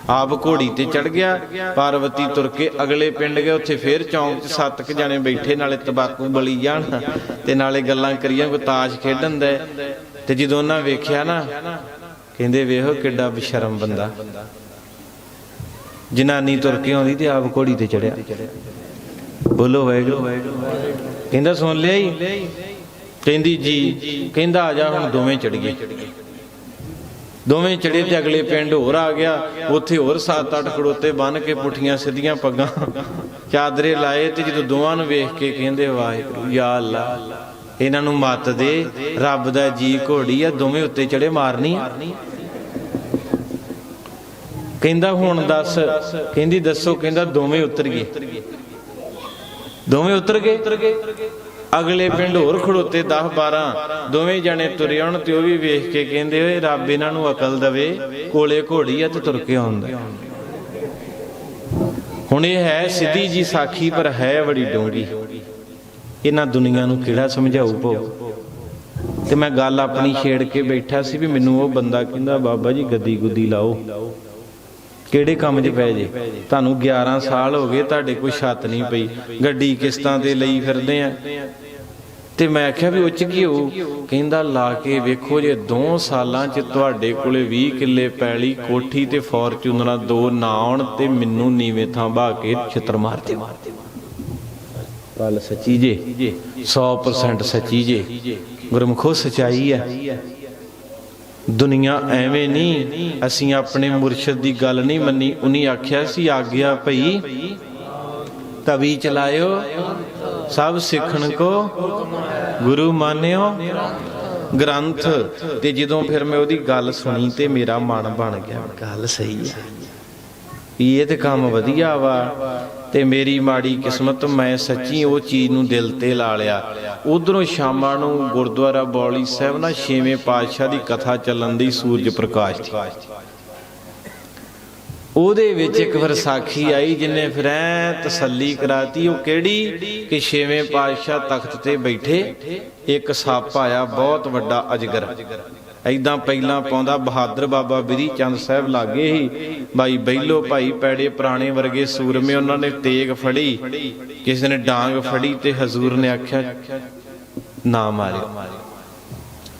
ਆਪ ਘੋੜੀ ਤੇ ਚੜ ਗਿਆ, ਪਾਰਵਤੀ ਤੁਰ ਕੇ ਅਗਲੇ ਪਿੰਡ ਗਏ, ਉੱਥੇ ਫੇਰ ਚੌਂਕ 'ਚ ਸੱਤ ਕ ਜਣੇ ਬੈਠੇ, ਨਾਲੇ ਤਬਾਕੂ ਬਲੀ ਜਾਣ ਤੇ ਨਾਲੇ ਗੱਲਾਂ ਕਰੀਆਂ, ਕੋਈ ਤਾਸ਼ ਖੇਡਣ ਦਾ। ਤੇ ਜਦੋਂ ਉਹਨਾਂ ਵੇਖਿਆ ਨਾ, ਕਹਿੰਦੇ, ਵੇਖੋ ਕਿੱਡਾ ਬਸ਼ਰਮ ਬੰਦਾ। ਜਨਾਨੀ ਤੁਰ ਕੇ ਆਉਂਦੀ ਤੇ ਆਪ ਘੋੜੀ ਤੇ ਚੜਿਆ। ਬੋਲੋ, ਵਾਹਿਗੁਰੂ। ਕਹਿੰਦਾ, ਸੁਣ ਲਿਆ ਹੀ ਕਹਿੰਦੀ, ਜੀ। ਕਹਿੰਦਾ, ਆ ਜਾ, ਹੁਣ ਦੋਵੇਂ ਚੜ ਦੋਵੇਂ ਚੜੇ ਤੇ ਅਗਲੇ ਪਿੰਡ ਹੋਰ ਆ ਗਿਆ। ਉੱਥੇ ਹੋਰ 7-8 ਖੜੋਤੇ ਬੰਨ ਕੇ ਪੁੱਠੀਆਂ ਸਿੱਧੀਆਂ ਪੱਗਾਂ ਚਾਦਰੇ ਲਾਏ ਤੇ ਜਦੋਂ ਦੋਵਾਂ ਨੂੰ ਵੇਖ ਕੇ ਕਹਿੰਦੇ, ਵਾਹਿਗੁਰੂ ਯਾ ਅੱਲਾ, ਇਹਨਾਂ ਨੂੰ ਮਤ ਦੇ। ਰੱਬ ਦਾ ਜੀ ਘੋੜੀ ਆ, ਦੋਵੇਂ ਉੱਤੇ ਚੜੇ ਮਾਰਨੀ ਕਹਿੰਦਾ ਹੁਣ ਦੱਸ ਕਹਿੰਦੀ ਦੱਸੋ ਕਹਿੰਦਾ ਦੋਵੇਂ ਉਤਰ ਗਏ। ਦੋਵੇਂ ਉਤਰ ਗਏ? ਅਗਲੇ ਪਿੰਡ ਹੋਰ ਖੜੋਤੇ 10 12 ਦੋਵੇਂ ਜਣੇ ਤੁਰੇ ਆਉਣ ਤੇ ਉਹ ਵੀ ਵੇਖ ਕੇ ਕਹਿੰਦੇ ਓਏ ਰੱਬ ਇਹਨਾਂ ਨੂੰ ਅਕਲ ਦਵੇ ਕੋਲੇ ਘੋੜੀ ਆ ਤੇ ਤੁਰ ਕੇ ਆਉਂਦਾ ਹੁਣ ਇਹ ਹੈ ਸਿੱਧੀ ਜੀ ਸਾਖੀ ਪਰ ਹੈ ਬੜੀ ਡੂੰਗੀ। ਇਹਨਾਂ ਦੁਨੀਆ ਨੂੰ ਕਿਹੜਾ ਸਮਝਾਊ ਭੋ? ਤੇ ਮੈਂ ਗੱਲ ਆਪਣੀ ਛੇੜ ਕੇ ਬੈਠਾ ਸੀ ਵੀ ਮੈਨੂੰ ਉਹ ਬੰਦਾ ਕਹਿੰਦਾ ਬਾਬਾ ਜੀ ਗੱਦੀ ਗੁੱਦੀ ਲਾਓ। ਕਿਹੜੇ ਕੰਮ 'ਚ ਪੈ ਜੇ? ਤੁਹਾਨੂੰ 11 ਸਾਲ ਹੋ ਗਏ ਤੁਹਾਡੇ ਕੋਈ ਛੱਤ ਨਹੀਂ ਪਈ। ਗੱਡੀ ਕਿਸ਼ਤਾਂ ਤੇ ਲਈ ਫਿਰਦੇ ਆ। ਤੇ ਮੈਂ ਆਖਿਆ ਵੀ ਉੱਚ ਕੀ ਹੋ ਕਹਿੰਦਾ, ਲਾ ਕੇ ਵੇਖੋ ਜੇ 2 ਸਾਲਾਂ 'ਚ ਤੁਹਾਡੇ ਕੋਲੇ 20 ਕਿੱਲੇ ਪੈਲੀ, ਕੋਠੀ ਤੇ ਫੋਰਚੂਨਰਾਂ ਦੋ ਨਾ ਆਉਣ ਤੇ ਮੈਨੂੰ ਨੀਵੇਂ ਥਾਂ ਬਾ ਕੇ ਛਿੱਤਰ ਮਾਰ ਦੇ ਗੱਲ ਸੱਚੀ ਜੇ? 100% ਸੱਚੀ ਜੇ? ਗੁਰਮਖੋ ਸਚਾਈ ਹੈ ਦੁਨੀਆ ਐਵੇਂ ਨਹੀਂ ਅਸੀਂ ਆਪਣੇ ਮੁਰਸ਼ਿਦ ਦੀ ਗੱਲ ਨਹੀਂ ਮੰਨੀ। ਉਹਨੇ ਆਖਿਆ ਸੀ ਆਗਿਆ ਭਈ ਤਵੀ ਚਲਾਇਓ ਸਭ ਸਿੱਖਣ ਕੋ ਗੁਰੂ ਮਾਨਿਓ। ਗ੍ਰੰਥ ਤੇ ਜਦੋਂ ਫਿਰ ਮੈਂ ਉਹਦੀ ਗੱਲ ਸੁਣੀ ਤੇ ਮੇਰਾ ਮਨ ਬਣ ਗਿਆ। ਗੱਲ ਸਹੀ ਹੈ ਇਹ ਤੇ ਕੰਮ ਵਧੀਆ ਵਾ। ਤੇ ਮੇਰੀ ਮਾੜੀ ਕਿਸਮਤ, ਮੈਂ ਸੱਚੀ ਉਹ ਚੀਜ਼ ਨੂੰ ਦਿਲ ਤੇ ਲਾ ਲਿਆ। ਉਧਰੋਂ ਸ਼ਾਮਾਂ ਨੂੰ ਗੁਰਦੁਆਰਾ ਬੌਲੀ ਸਾਹਿਬ ਨਾਲ ਛੇਵੇਂ ਪਾਤਸ਼ਾਹ ਦੀ ਕਥਾ ਚੱਲਣ ਦੀ ਸੂਰਜ ਪ੍ਰਕਾਸ਼ ਦੀ। ਉਹਦੇ ਵਿੱਚ ਇੱਕ ਵਿਸਾਖੀ ਆਈ ਜਿਨੇ ਫਿਰ ਐ ਤਸੱਲੀ ਕਰਾਤੀ, ਉਹ ਕਿਹੜੀ? ਕਿ ਛੇਵੇਂ ਪਾਤਸ਼ਾਹ ਤਖਤ ਤੇ ਬੈਠੇ, ਇੱਕ ਸੱਪ ਆਇਆ, ਬਹੁਤ ਵੱਡਾ ਅਜਗਰ। ਐਦਾਂ ਪਹਿਲਾਂ ਪਾਉਂਦਾ ਬਹਾਦਰ ਬਾਬਾ ਬਿਰੀ ਚੰਦ ਸਾਹਿਬ ਲਾਗੇ ਹੀ। ਬਾਈ ਬੈਲੋ ਭਾਈ ਪੈੜੇ ਪੁਰਾਣੇ ਵਰਗੇ ਸੂਰਮੇ ਉਹਨਾਂ ਨੇ ਤੇਗ ਫੜੀ। ਕਿਸੇ ਨੇ ਡਾਂਗ ਫੜੀ ਤੇ ਹਜ਼ੂਰ ਨੇ ਆਖਿਆ, ਨਾ ਮਾਰਿਓ।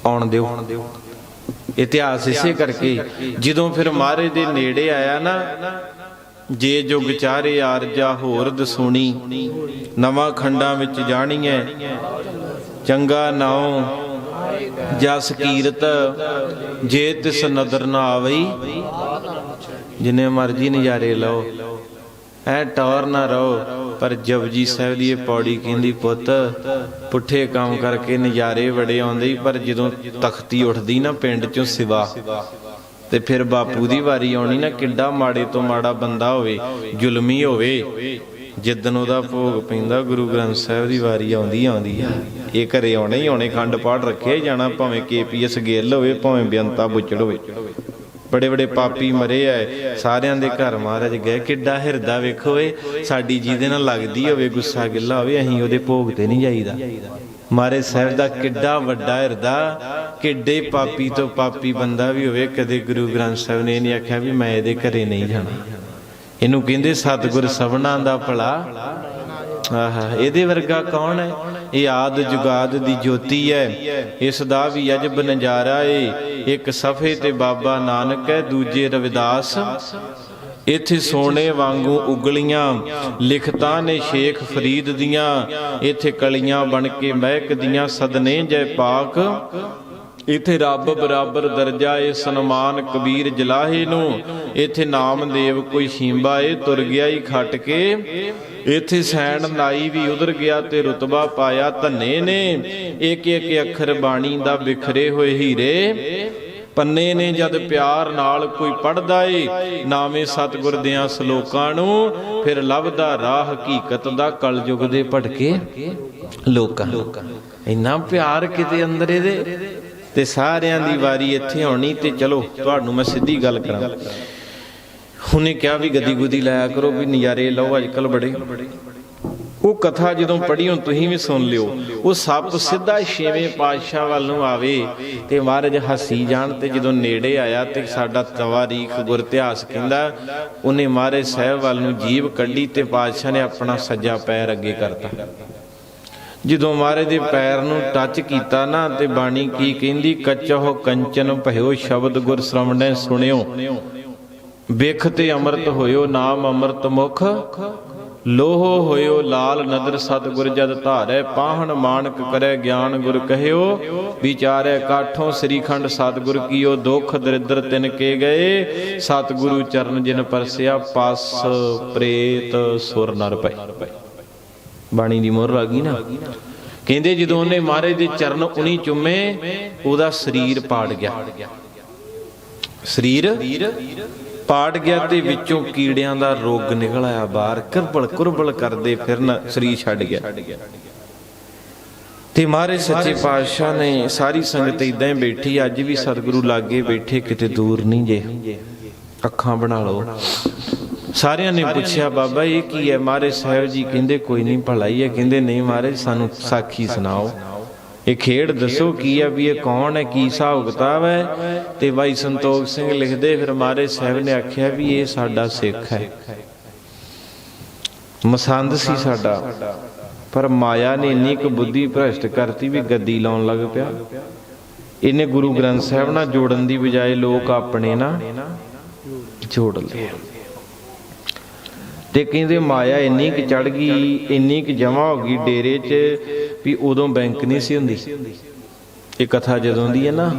ਆਉਣ ਦਿਓ। ਇਤਿਹਾਸ ਇਸੇ ਕਰਕੇ। ਜਦੋਂ ਫਿਰ ਮਹਾਰਾਜ ਦੇ ਨੇੜੇ ਆਇਆ ਨਾ, ਜੇ ਜੁਗ ਚਾਰੇ ਆਰਜਾ ਹੋਰ ਦਸੂਣੀ, ਨਵਾਂ ਖੰਡਾਂ ਵਿੱਚ ਜਾਣੀਐ, ਚੰਗਾ ਨਾਉ ਜਸ ਕੀਰਤ ਜੇ ਤਿਸ ਨਦਰ ਨਾ ਆਵਈ। ਜਿਨੇ ਮਰਜ਼ੀ ਨਜ਼ਾਰੇ ਲਓ। ਐ ਟੌਰ ਨਾ ਰਹੋ, ਪਰ ਜਪਜੀ ਸਾਹਿਬ ਦੀ ਇਹ ਪੌੜੀ ਕਹਿੰਦੀ, ਪੁੱਤ, ਪੁੱਠੇ ਕੰਮ ਕਰਕੇ ਨਜ਼ਾਰੇ ਬੜੇ ਆਉਂਦੇ ਪਰ ਜਦੋਂ ਤਖਤੀ ਉੱਠਦੀ ਨਾ ਪਿੰਡ ਚੋਂ ਸਿਵਾ, ਤੇ ਫਿਰ ਬਾਪੂ ਦੀ ਵਾਰੀ ਆਉਣੀ ਨਾ, ਕਿੱਡਾ ਮਾੜੇ ਤੋਂ ਮਾੜਾ ਬੰਦਾ ਹੋਵੇ, ਜ਼ੁਲਮੀ ਹੋਵੇ ਜਿੱਦਨ ਉਹਦਾ ਭੋਗ ਪੈਂਦਾ, ਗੁਰੂ ਗ੍ਰੰਥ ਸਾਹਿਬ ਦੀ ਵਾਰੀ ਆਉਂਦੀ ਆਉਂਦੀ ਆ। ਇਹ ਘਰੇ ਆਉਣੇ ਹੀ ਆਉਣੇ, ਖੰਡ ਪਾਠ ਰੱਖਿਆ ਹੀ ਜਾਣਾ, ਭਾਵੇਂ ਕੇਪੀਐਸ ਗਿੱਲ ਹੋਵੇ, ਭਾਵੇਂ ਬੇਅੰਤਾ ਬੁੱਚੜ ਹੋਵੇ। ਬੜੇ ਬੜੇ ਪਾਪੀ ਮਰੇ ਐ ਸਾਰਿਆਂ ਦੇ ਘਰ ਮਹਾਰਾਜ ਗਏ, ਕਿੱਡਾ ਹਿਰਦਾ ਵੇਖੋ ਏ, ਸਾਡੀ ਜਿਹਦੇ ਨਾਲ ਲੱਗਦੀ ਹੋਵੇ, ਗੁੱਸਾ ਗਿੱਲਾ ਹੋਵੇ, ਅਸੀਂ ਉਹਦੇ ਭੋਗ ਤੇ ਨਹੀਂ ਜਾਈਦਾ। ਮਾਰੇ ਸਾਹਿਬ ਦਾ ਕਿੱਡਾ ਵੱਡਾ ਹਿਰਦਾ, ਕਿੱਡੇ ਪਾਪੀ ਤੋਂ ਪਾਪੀ ਬੰਦਾ ਵੀ ਹੋਵੇ, ਕਦੇ ਗੁਰੂ ਗ੍ਰੰਥ ਸਾਹਿਬ ਨੇ ਨਹੀਂ ਆਖਿਆ ਵੀ ਮੈਂ ਇਹਦੇ ਘਰੇ ਨਹੀਂ ਜਾਣਾ। ਇਹਨੂੰ ਕਹਿੰਦੇ ਸਤਿਗੁਰ ਸਭਨਾ ਦਾ ਭਲਾ। ਆਹਾ, ਇਹਦੇ ਵਰਗਾ ਕੌਣ ਹੈ? ਇਹ ਆਦ ਜੁਗਾਦ ਦੀ ਜੋਤੀ ਹੈ। ਇਸ ਦਾ ਵੀ ਅਜਬ ਨਜ਼ਾਰਾ ਏ। ਇੱਕ ਸਫੇ ਤੇ ਬਾਬਾ ਨਾਨਕ ਹੈ, ਦੂਜੇ ਰਵਿਦਾਸ। ਇੱਥੇ ਸੋਨੇ ਵਾਂਗੂ ਉਗਲੀਆਂ ਲਿਖਤਾਂ ਨੇ ਸ਼ੇਖ ਫਰੀਦ ਦੀਆਂ। ਇਥੇ ਕਲੀਆਂ ਬਣ ਕੇ ਮਹਿਕਦੀਆਂ ਸਦਨੇ ਜੈ ਪਾਕ। ਇਥੇ ਰੱਬ ਬਰਾਬਰ ਦਰਜਾ ਏ, ਸਨਮਾਨ ਕਬੀਰ ਜਲਾਹੇ ਨੂੰ। ਇਥੇ ਨਾਮਦੇਵ ਕੋਈ ਸ਼ੀਂਬਾ ਏ, ਤੁਰ ਗਿਆ ਹੀ ਖੱਟ ਕੇ। ਇਥੇ ਸੈਣ ਨਾਈ ਵੀ ਉਧਰ ਗਿਆ ਤੇ ਰਤਬਾ ਪਾਇਆ ਧੰਨੇ ਨੇ। ਇੱਕ ਇੱਕ ਅੱਖਰ ਬਾਣੀ ਦਾ ਵਿਖਰੇ ਹੋਏ ਹੀਰੇ। ਪੰਨੇ ਨੇ ਜਦ ਪਿਆਰ ਨਾਲ ਕੋਈ ਪੜਦਾ ਏ, ਨਾਵੇਂ ਸਤਿਗੁਰ ਦਿਆਂ ਸ਼ਲੋਕਾਂ ਨੂੰ। ਫਿਰ ਲੱਭਦਾ ਰਾਹ ਹਕੀਕਤ ਦਾ ਕਲਯੁਗ ਦੇ ਭਟਕੇ। ਲੋਕਾਂ, ਇੰਨਾ ਪਿਆਰ ਕਿਤੇ ਅੰਦਰ ਇਹਦੇ? ਤੇ ਸਾਰਿਆਂ ਦੀ ਵਾਰੀ ਇੱਥੇ ਆਉਣੀ ਤੇ ਚਲੋ, ਤੁਹਾਨੂੰ ਮੈਂ ਸਿੱਧੀ ਗੱਲ ਕਰਾਂ। ਹੁਣੇ ਕਿਹਾ ਵੀ ਗੱਦੀ ਗੁਦੀ ਲਾਇਆ ਕਰੋ, ਵੀ ਨਜ਼ਾਰੇ ਲਓ ਅੱਜ ਕੱਲ ਬੜੇ। ਉਹ ਕਥਾ ਜਦੋਂ ਪੜ੍ਹੀ ਹੁਣ, ਤੁਸੀਂ ਵੀ ਸੁਣ ਲਿਓ। ਉਹ ਸੱਪ ਸਿੱਧਾ ਛੇਵੇਂ ਪਾਤਸ਼ਾਹ ਵੱਲ ਨੂੰ ਆਵੇ ਤੇ ਮਹਾਰਾਜ ਹੱਸੀ ਜਾਣ ਤੇ ਜਦੋਂ ਨੇੜੇ ਆਇਆ ਤੇ ਸਾਡਾ ਤਵਾਰੀਖ ਗੁਰ ਇਤਿਹਾਸ ਕਹਿੰਦਾ, ਉਹਨੇ ਮਹਾਰਾਜ ਸਾਹਿਬ ਵੱਲ ਨੂੰ ਜੀਭ ਕੱਢੀ ਤੇ ਪਾਤਸ਼ਾਹ ਨੇ ਆਪਣਾ ਸੱਜਾ ਪੈਰ ਅੱਗੇ ਕਰਤਾ। ਜਦੋਂ ਮਹਾਰਾਜ ਦੇ ਪੈਰ ਨੂੰ ਟੱਚ ਕੀਤਾ ਨਾ ਤੇ ਬਾਣੀ ਕੀ ਕਹਿੰਦੀ ਕੱਚੋ ਕੰਚਨ ਭਇਓ ਸ਼ਬਦ ਗੁਰ ਸ਼ਰਵਣੈ ਸੁਣਿਓ। ਵੇਖ ਤੇ ਅੰਮ੍ਰਿਤ ਹੋਇਓ, ਨਾਮ ਅੰਮ੍ਰਿਤ ਮੁਖ। ਲੋਹ ਹੋਇਓ, ਲਾਲ ਨਦਰ ਸਤਿਗੁਰ ਜਦ ਧਾਰੈ, ਪਾਹਣ ਮਾਨਕ ਕਰੈ ਗਿਆਨ ਗੁਰ ਕਹਿਓ। ਵਿਚਾਰੈ ਕਾਠੋਂ ਸ੍ਰੀਖੰਡ ਸਤਿਗੁਰ ਕੀਓ, ਦੁਖ ਦਰਿਦਰ ਤਿਨ ਕੇ ਗਏ। ਸਤਿਗੁਰੂ ਚਰਨ ਜਿਨ ਪਰਸਿਆ, ਪਸ ਪ੍ਰੇਤ ਸੁਰ ਨਰ ਪਏ। ਬਾਣੀ ਦੀ ਮੋਹਰ ਲੱਗੀ ਨਾ। ਕਹਿੰਦੇ ਜਦੋਂ ਉਹਨੇ ਮਹਾਰਾਜ ਦੇ ਚਰਨ ਉਨੀ ਚੁੰਮੇ, ਉਹਦਾ ਸਰੀਰ ਪਾੜ ਗਿਆ। ਸਰੀਰ ਪਾੜ ਗਿਆ ਤੇ ਵਿੱਚੋਂ ਕੀੜਿਆਂ ਦਾ ਰੋਗ ਨਿਕਲ ਆਇਆ ਬਾਹਰ ਕੁਰਬਲ ਕੁਰਬਲ ਕਰਦੇ ਫਿਰਨ ਸਰੀਰ ਛੱਡ ਗਿਆ। ਤੇ ਮਹਾਰਾਜ ਸੱਚੇ ਪਾਤਸ਼ਾਹ ਨੇ ਸਾਰੀ ਸੰਗਤ ਇਦਾਂ ਹੀ ਬੈਠੀ, ਅੱਜ ਵੀ ਸਤਿਗੁਰੂ ਲਾਗੇ ਬੈਠੇ, ਕਿਤੇ ਦੂਰ ਨਹੀਂ ਜੇ। ਅੱਖਾਂ ਬਣਾ ਲਓ। ਸਾਰਿਆਂ ਨੇ ਪੁੱਛਿਆ ਬਾਬਾ ਇਹ ਕੀ ਹੈ? ਮਹਾਰਾਜ ਸਾਹਿਬ ਜੀ ਕਹਿੰਦੇ ਕੋਈ ਨਹੀਂ ਭਲਾਈ ਹੈ। ਕਹਿੰਦੇ ਨਹੀਂ ਮਹਾਰਾਜ ਸਾਨੂੰ ਸਾਖੀ ਸੁਣਾਓ। ਇਹ ਖੇਡ ਦੱਸੋ ਕੀ ਹੈ ਵੀ ਇਹ ਕੌਣ ਹੈ? ਕੀ ਹਿਸਾਬ ਕਿਤਾਬ ਹੈ? ਤੇ ਬਾਈ ਸੰਤੋਖ ਸਿੰਘ ਲਿਖਦੇ ਫਿਰ ਮਹਾਰਾਜ ਸਾਹਿਬ ਨੇ ਆਖਿਆ ਵੀ ਇਹ ਸਾਡਾ ਸਿੱਖ ਹੈ। ਮਸੰਦ ਸੀ ਸਾਡਾ ਪਰ ਮਾਇਆ ਨੇ ਇੰਨੀ ਕੁ ਬੁੱਧੀ ਭ੍ਰਸ਼ਟ ਕਰਤੀ ਵੀ ਗੱਦੀ ਲਾਉਣ ਲੱਗ ਪਿਆ। ਇਹਨੇ ਗੁਰੂ ਗ੍ਰੰਥ ਸਾਹਿਬ ਨਾਲ ਜੋੜਨ ਦੀ ਬਜਾਏ ਲੋਕ ਆਪਣੇ ਨਾ ਜੋੜ ਲਏ। ਤੇ ਕਹਿੰਦੇ ਮਾਇਆ ਇੰਨੀ ਕਿ ਚੜ ਗਈ, ਇੰਨੀ ਕਿ ਜਮਾ ਹੋ ਗਈ ਡੇਰੇ 'ਚ ਵੀ ਉਦੋਂ ਬੈਂਕ ਨਹੀਂ ਸੀ ਹੁੰਦੀ। ਇਹ ਕਥਾ ਜਦੋਂ ਦੀ ਹੈ ਨਾ,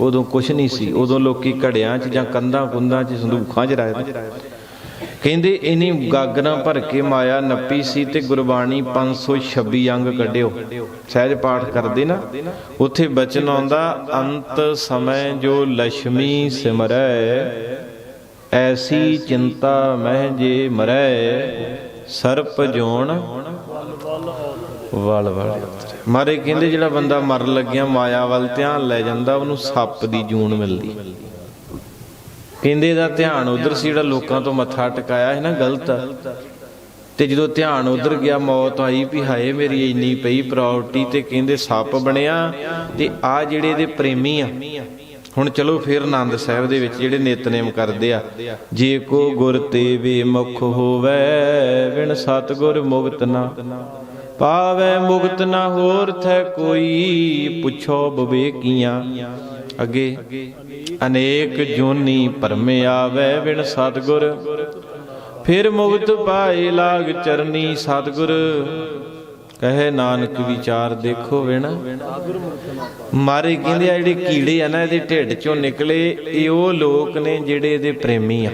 ਉਦੋਂ ਕੁਝ ਨਹੀਂ ਸੀ। ਉਦੋਂ ਲੋਕੀ ਘੜਿਆਂ 'ਚ ਜਾਂ ਕੰਧਾਂ ਕੁੰਦਾਂ 'ਚ ਸੰਦੂਖਾਂ 'ਚ ਰੱਖਦੇ ਕਹਿੰਦੇ ਇਨੀ ਗਾਗਰਾਂ ਭਰ ਕੇ ਮਾਇਆ ਨੱਪੀ ਸੀ ਤੇ ਗੁਰਬਾਣੀ 526 ਅੰਗ ਕੱਢਿਓ। ਸਹਿਜ ਪਾਠ ਕਰਦੇ ਨਾ, ਉੱਥੇ ਬਚਨ ਆਉਂਦਾ, ਅੰਤ ਸਮੇਂ ਜੋ ਲక్ష్ਮੀ ਸਿਮਰੈ। ਐਸੀ ਚਿੰਤਾ ਮਹਿ ਜੇ ਮਰੈ, ਸਰਪ ਜੋਣ ਵਲ ਵਲ ਮਾਰੇ ਕਹਿੰਦੇ ਜਿਹੜਾ ਬੰਦਾ ਮਰਨ ਲੱਗਿਆ, ਮਾਇਆ ਵੱਲ ਧਿਆਨ ਲੈ ਜਾਂਦਾ, ਉਹਨੂੰ ਸੱਪ ਦੀ ਜੂਨ ਮਿਲਦੀ। ਕਹਿੰਦੇ ਇਹਦਾ ਧਿਆਨ ਉਧਰ ਸੀ, ਜਿਹੜਾ ਲੋਕਾਂ ਤੋਂ ਮੱਥਾ ਟਿਕਾਇਆ ਹੈ ਨਾ, ਗਲਤ। ਤੇ ਜਦੋਂ ਧਿਆਨ ਉਧਰ ਗਿਆ, ਮੌਤ ਆਈ ਵੀ ਹਾਏ ਮੇਰੀ ਇੰਨੀ ਪਈ ਪ੍ਰਾਪਰਟੀ ਤੇ ਕਹਿੰਦੇ ਸੱਪ ਬਣਿਆ, ਤੇ ਆ ਜਿਹੜੇ ਇਹਦੇ ਪ੍ਰੇਮੀ ਆ। ਹੁਣ ਚਲੋ ਫਿਰ ਆਨੰਦ ਸਾਹਿਬ ਦੇ ਵਿੱਚ ਜਿਹੜੇ ਨਿਤਨੇਮ ਕਰਦੇ ਆ, ਜੇ ਕੋ ਗੁਰ ਤੇ ਵੇ ਮੁਖ ਹੋਵੇ ਵਿਣ ਸਤਗੁਰ ਮੁਕਤ ਨਾ ਪਾਵੇ, ਮੁਕਤ ਨਾ ਹੋਰ ਥੈ ਕੋਈ, ਪੁੱਛੋ ਬਵੇਕੀਆਂ। ਅੱਗੇ, ਅਨੇਕ ਜੋਨੀ ਭਰਮੇ ਆਵੇ ਵਿਣ ਸਤਗੁਰ, ਫਿਰ ਮੁਕਤ ਪਾਏ ਲਾਗ ਚਰਨੀ ਸਤਗੁਰ। ਕਹੇ ਨਾਨਕ ਵਿਚਾਰ ਦੇਖੋ ਵਿਣ। ਮਾਰੇ ਕਹਿੰਦੇ ਆ ਜਿਹੜੇ ਕੀੜੇ ਆ ਨਾ, ਇਹਦੇ ਢਿੱਡ ਚੋਂ ਨਿਕਲੇ, ਇਹ ਉਹ ਲੋਕ ਨੇ ਜਿਹੜੇ ਇਹਦੇ ਪ੍ਰੇਮੀ ਆ।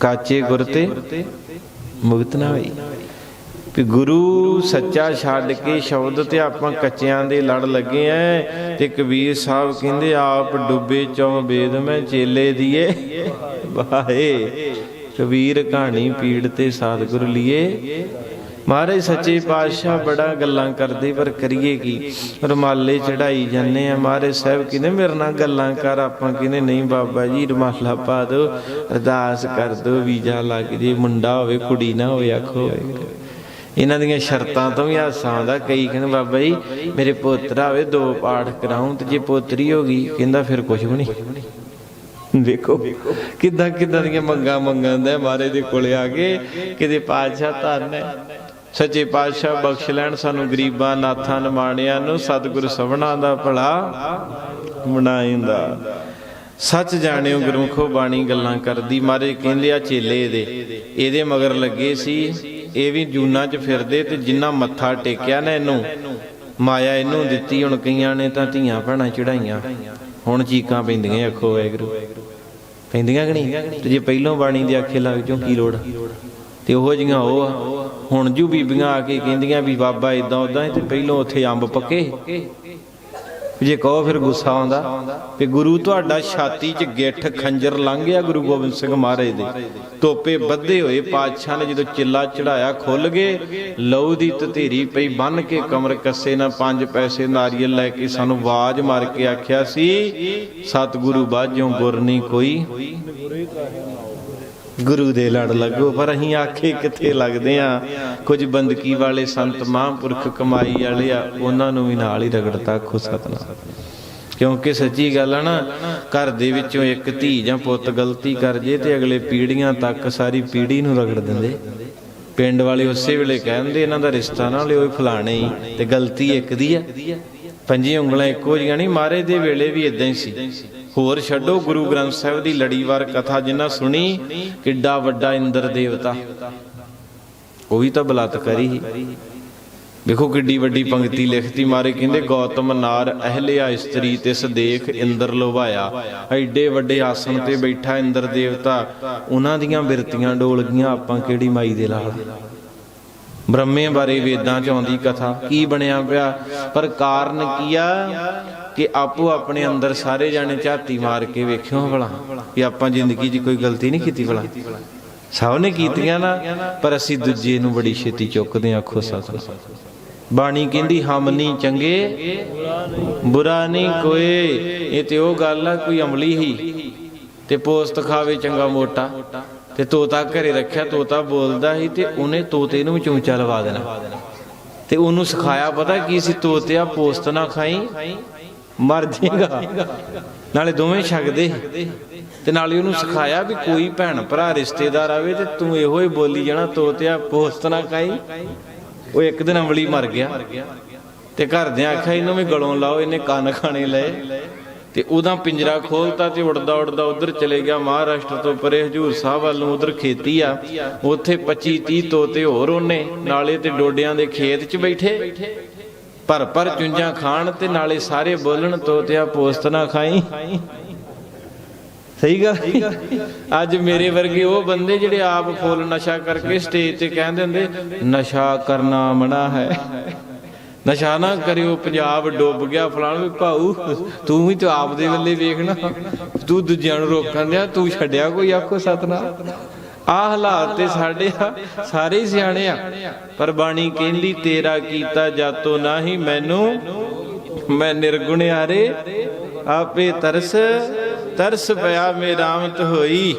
ਕਾਚੇ ਗੁਰ ਤੇ ਮੁਕਤ ਨਾ ਹੋਈ। ਵੀ ਗੁਰੂ ਸੱਚਾ ਛੱਡ ਕੇ ਸ਼ਬਦ ਤੇ ਆਪਾਂ ਕੱਚਿਆਂ ਦੇ ਲੜ ਲੱਗੇ ਐ ਤੇ ਕਬੀਰ ਸਾਹਿਬ ਕਹਿੰਦੇ, ਆਪ ਡੁੱਬੇ ਚੋਂ ਬੇਦ ਮੈਂ ਚੇਲੇ ਦੀਏ। ਬਾਹੇ ਕਬੀਰ ਕਹਾਣੀ ਪੀੜ ਤੇ ਸਤਿਗੁਰ ਲੀਏ। ਮਹਾਰਾਜ ਸੱਚੇ ਪਾਤਸ਼ਾਹ ਬੜਾ ਗੱਲਾਂ ਕਰਦੇ, ਪਰ ਕਰੀਏ ਕੀ? ਰੁਮਾਲੇ ਚੜਾਈ ਜਾਂਦੇ ਆ ਮਹਾਰਾਜ ਸਾਹਿਬ ਕਹਿੰਦੇ, ਮੇਰੇ ਨਾਲ ਗੱਲਾਂ ਕਰ, ਆਪਾਂ ਕਹਿੰਦੇ, ਨਹੀਂ ਬਾਬਾ ਜੀ, ਰਮਾਲਾ ਪਾ ਦਿਓ, ਅਰਦਾਸ ਕਰ ਦਿਓ, ਵੀਜ਼ਾ ਲੱਗ ਜੇ ਮੁੰਡਾ ਹੋਵੇ, ਕੁੜੀ ਨਾ ਹੋਵੇ, ਆਖੋ। ਇਹਨਾਂ ਦੀਆਂ ਸ਼ਰਤਾਂ ਤੋਂ ਵੀ ਹਾਸਾ ਆਉਂਦਾ। ਕਈ ਕਹਿੰਦੇ, ਬਾਬਾ ਜੀ, ਮੇਰੇ ਪੋਤਰਾ ਹੋਵੇ, ਦੋ ਪਾਠ ਕਰਾਉਂ ਤੇ ਜੇ ਪੋਤਰੀ ਹੋ ਗਈ, ਕਹਿੰਦਾ ਫਿਰ ਕੁਝ ਵੀ ਨਹੀਂ। ਵੇਖੋ ਕਿੱਦਾਂ ਕਿੱਦਾਂ ਦੀਆਂ ਮੰਗਾਂ ਮੰਗਾਂਦਾ ਮਹਾਰਾਜ ਦੇ ਕੋਲੇ ਆ ਕੇ, ਕਿਤੇ ਪਾਤਸ਼ਾਹ ਧੰਨ ਹੈ। ਸੱਚੇ ਪਾਤਸ਼ਾਹ ਬਖਸ਼ ਲੈਣ ਸਾਨੂੰ ਗਰੀਬਾਂ, ਨਾਥਾਂ, ਨਿਮਾਣਿਆਂ ਨੂੰ ਸਤਿਗੁਰ ਸਭਨਾ ਦਾ ਭਲਾ ਬਣਾਇੰਦਾ ਸੱਚ ਜਾਣਿਓ ਗੁਰਮੁਖੋ ਬਾਣੀ ਗੱਲਾਂ ਕਰਦੀ, ਮਾਰੇ ਕਹਿੰਦੇ ਆ ਚੇਲੇ ਇਹਦੇ। ਇਹਦੇ ਮਗਰ ਲੱਗੇ ਸੀ, ਇਹ ਵੀ ਜੂਨਾ 'ਚ ਫਿਰਦੇ ਤੇ ਜਿੰਨਾ ਮੱਥਾ ਟੇਕਿਆ ਨਾ ਇਹਨੂੰ, ਮਾਇਆ ਇਹਨੂੰ ਦਿੱਤੀ, ਹੁਣ ਕਈਆਂ ਨੇ ਤਾਂ ਧੀਆਂ ਭੈਣਾਂ ਚੜਾਈਆਂ ਹੁਣ ਚੀਕਾਂ ਪੈਂਦੀਆਂ ਅੱਖੋ ਵਾਹਿਗੁਰੂ। ਪੈਂਦੀਆਂ ਕਿ ਨਹੀਂ? ਤੇ ਜੇ ਪਹਿਲੋਂ ਬਾਣੀ ਦੇ ਆਖੇ ਲੱਗ ਜਾਓ, ਕੀ ਲੋੜ? ਤੇ ਉਹ ਜੀਆਂ ਉਹ ਆ। ਹੁਣ ਜੂ ਬੀਬੀਆਂ ਆ ਕੇ ਕਹਿੰਦੀਆਂ ਵੀ ਬਾਬਾ ਇਦਾਂ ਉਦਾਂ ਤੇ ਪਹਿਲੋਂ ਉੱਥੇ ਅੰਬ ਪੱਕੇ। ਜੇ ਕਹੋ ਫਿਰ ਗੁੱਸਾ ਆਉਂਦਾ। ਵੀ ਗੁਰੂ ਤੁਹਾਡਾ ਛਾਤੀ 'ਚ ਗਿੱਠ ਖੰਜਰ ਲੰਘ ਗਿਆ ਗੁਰੂ ਗੋਬਿੰਦ ਸਿੰਘ ਮਹਾਰਾਜ ਦੇ। ਤੋਪੇ ਬੱਧੇ ਹੋਏ ਪਾਤਸ਼ਾਹ ਨੇ ਜਦੋਂ ਚਿੱਲਾ ਚੜਾਇਆ ਖੁੱਲ ਗਏ, ਲਹੂ ਦੀ ਤਤੇਰੀ ਪਈ ਬੰਨ ਕੇ ਕਮਰ ਕੱਸੇ ਨਾ ਪੰਜ ਪੈਸੇ ਨਾਰੀਅਲ ਲੈ ਕੇ ਸਾਨੂੰ ਆਵਾਜ਼ ਮਾਰ ਕੇ ਆਖਿਆ ਸੀ, ਸਤਿਗੁਰੂ ਬਾਝੋਂ ਗੁਰ ਨਹੀਂ ਕੋਈ। ਗੁਰੂ ਦੇ ਲੜ ਲੱਗੋ, ਪਰ ਅਸੀਂ ਆਖੇ ਕਿੱਥੇ ਲੱਗਦੇ ਆ ਕੁਝ ਬੰਦਕੀ ਵਾਲੇ ਸੰਤ ਮਹਾਂਪੁਰਖ ਕਮਾਈ ਵਾਲੇ ਆ, ਉਹਨਾਂ ਨੂੰ ਵੀ ਨਾਲ ਹੀ ਰਗੜਤਾ ਖੁ ਸਤਨਾਮ। ਕਿਉਂਕਿ ਸੱਚੀ ਗੱਲ ਆ ਨਾ, ਘਰ ਦੇ ਵਿੱਚੋਂ ਇੱਕ ਧੀ ਜਾਂ ਪੁੱਤ ਗਲਤੀ ਕਰ ਜੇ ਤੇ ਅਗਲੇ ਪੀੜ੍ਹੀਆਂ ਤੱਕ ਸਾਰੀ ਪੀੜ੍ਹੀ ਨੂੰ ਰਗੜ ਦਿੰਦੇ। ਪਿੰਡ ਵਾਲੇ ਉਸੇ ਵੇਲੇ ਕਹਿੰਦੇ, ਇਹਨਾਂ ਦਾ ਰਿਸ਼ਤਾ ਨਾ ਲਿਓ ਫਲਾਣੇ ਹੀ, ਤੇ ਗਲਤੀ ਇੱਕ ਦੀ ਆ। ਪੰਜੀ ਉਂਗਲਾਂ ਇੱਕੋ ਜੀਆਂ ਨਹੀਂ, ਮਾਰੇ ਦੇ ਵੇਲੇ ਵੀ ਇਦਾਂ ਹੀ ਸੀ। ਹੋਰ ਛੱਡੋ ਗੁਰੂ ਗ੍ਰੰਥ ਸਾਹਿਬ ਦੀ ਲੜੀਵਾਰ ਕਥਾ ਜਿੰਨਾ ਸੁਣੀ, ਕਿੱਡਾ ਵੱਡਾ ਇੰਦਰ ਦੇਵਤਾ। ਉਹ ਵੀ ਤਾਂ ਬਲਾਤਕਾਰੀ ਹੀ ਵੇਖੋ ਕਿੱਡੀ ਵੱਡੀ ਪੰਕਤੀ ਲਿਖਤੀ ਮਾਰੇ, ਕਹਿੰਦੇ ਗੌਤਮ ਨਾਰ ਅਹਲਿਆ ਇਸਤਰੀ ਤਿਸ ਦੇਖ ਇੰਦਰ ਲੋਭਾਇਆ। ਐਡੇ ਵੱਡੇ ਆਸਣ ਤੇ ਬੈਠਾ ਇੰਦਰ ਦੇਵਤਾ, ਉਹਨਾਂ ਦੀਆਂ ਬਿਰਤੀਆਂ ਡੋਲ ਗਈਆਂ, ਆਪਾਂ ਕਿਹੜੀ ਮਾਈ ਦੇ ਲਾਲ। ਬ੍ਰਹਮੇ ਬਾਰੇ ਵੇਦਾਂ ਚ ਆਉਂਦੀ ਕਥਾ, ਕੀ ਬਣਿਆ ਪਿਆ? ਪਰ ਕਾਰਨ ਕੀ ਆ? ਕਿ ਆਪੋ ਆਪਣੇ ਅੰਦਰ ਸਾਰੇ ਜਾਣੇ ਝਾਤੀ ਮਾਰ ਕੇ ਵੇਖਿਓ ਭਲਾ ਕਿ ਆਪਾਂ ਜ਼ਿੰਦਗੀ 'ਚ ਕੋਈ ਗਲਤੀ ਨਹੀਂ ਕੀਤੀ ਭਲਾ। ਸਭ ਨੇ ਕੀਤੀਆਂ ਨਾ, ਪਰ ਅਸੀਂ ਦੂਜੇ ਨੂੰ ਬੜੀ ਛੇਤੀ ਚੁੱਕਦੇ ਆਂ ਆਖੋ ਸਤਿ ਬਾਣੀ ਕਹਿੰਦੀ, ਹਮ ਨਹੀਂ ਚੰਗੇ, ਬੁਰਾ ਨਹੀਂ ਕੋਏ। ਇਹ ਤੇ ਉਹ ਗੱਲ ਆ, ਕੋਈ ਅਮਲੀ ਹੀ। ਤੇ ਪੋਸਤ ਖਾਵੇ ਚੰਗਾ ਮੋਟਾ। ਤੇ ਤੋਤਾ ਘਰੇ ਰੱਖਿਆ, ਤੋਤਾ ਬੋਲਦਾ ਸੀ ਤੇ ਉਹਨੇ ਤੋਤੇ ਨੂੰ ਚੂੰਚਾ ਲਵਾ ਦੇਣਾ। ਤੇ ਉਹਨੂੰ ਸਿਖਾਇਆ, ਪਤਾ ਕੀ ਸੀ, ਤੋਤਿਆ ਪੋਸਤ ਨਾ ਖਾਈ। ਮਰ ਜਾਏਗਾ। ਨਾਲੇ ਦੋਵੇਂ ਛਕਦੇ ਤੇ ਨਾਲੇ ਉਹਨੂੰ ਸਿਖਾਇਆ ਵੀ ਕੋਈ ਭੈਣ ਭਰਾ ਰਿਸ਼ਤੇਦਾਰ ਆਵੇ ਤੇ ਤੂੰ ਇਹੋ ਹੀ ਬੋਲੀ ਜਾਣਾ, ਤੋਤਿਆ ਪੋਸਤ ਨਾ ਖਾਈ ਉਹ ਇੱਕ ਦਿਨ ਅਮਲੀ ਮਰ ਗਿਆ। ਤੇ ਘਰਦਿਆਂ ਆਖਿਆ, ਇਹਨੂੰ ਵੀ ਗਲੋਂ ਲਾਓ, ਇਹਨੇ ਕੰਨ ਖਾਣੇ ਲਏ। ਤੇ ਉਹਦਾ ਪਿੰਜਰਾ ਖੋਲਤਾ ਤੇ ਉੜਦਾ ਉੜਦਾ ਉਧਰ ਚਲੇ ਗਿਆ। ਮਹਾਰਾਸ਼ਟਰ ਤੋਂ ਪਰੇ ਹਜੂਰ ਸਾਹਿਬ ਵੱਲ ਨੂੰ ਉਧਰ ਖੇਤੀ ਆ। ਉੱਥੇ 25 30 ਤੋਤੇ ਹੋਰ ਉਹਨੇ, ਨਾਲੇ ਤੇ ਡੋਡਿਆਂ ਦੇ ਖੇਤ 'ਚ ਬੈਠੇ। ਭਰ ਭਰ ਚੁੰਝਾਂ ਖਾਣ ਤੇ ਨਾਲੇ ਸਾਰੇ ਬੋਲਣ ਤੋਤਿਆ ਪੋਸਤ ਨਾ ਖਾਈ। ਸਹੀ ਗੱਲ? ਅੱਜ ਮੇਰੇ ਵਰਗੇ ਉਹ ਬੰਦੇ ਜਿਹੜੇ ਆਪ ਫੁੱਲ ਨਸ਼ਾ ਕਰਕੇ ਸਟੇਜ ਤੇ ਕਹਿੰਦੇ ਹੁੰਦੇ, ਨਸ਼ਾ ਕਰਨਾ ਮਨਾ ਹੈ। ਨਸ਼ਾ ਨਾ ਕਰਿਓ, ਪੰਜਾਬ ਡੁੱਬ ਗਿਆ, ਫਲਾਣ ਵੀ ਭਾਊ, ਤੂੰ ਵੀ ਤਾਂ ਆਪ ਦੇ ਵੱਲੇ ਵੇਖਣਾ। ਤੂੰ ਦੂਜਿਆਂ ਨੂੰ ਰੋਕਣ ਦਿਆ ਤੂੰ ਛੱਡਿਆ ਕੋਈ ਆਖੋ ਸਤਨਾਮ? ਆ ਹਾਲਾਤ ਤੇ ਸਾਡੇ ਸਾਰੇ ਸਿਆਣੇ ਆ। ਪਰ ਬਾਣੀ ਕਹਿੰਦੀ, ਤੇਰਾ ਕੀਤਾ ਜਾਤੋ ਨਾਹੀ ਮੈਨੂੰ, ਮੈਂ ਨਿਰਗੁਣਿਆਰੇ ਆਪੇ ਤਰਸ ਤਰਸ ਪਿਆ ਮੇ ਰਾਮਤ ਹੋਈ।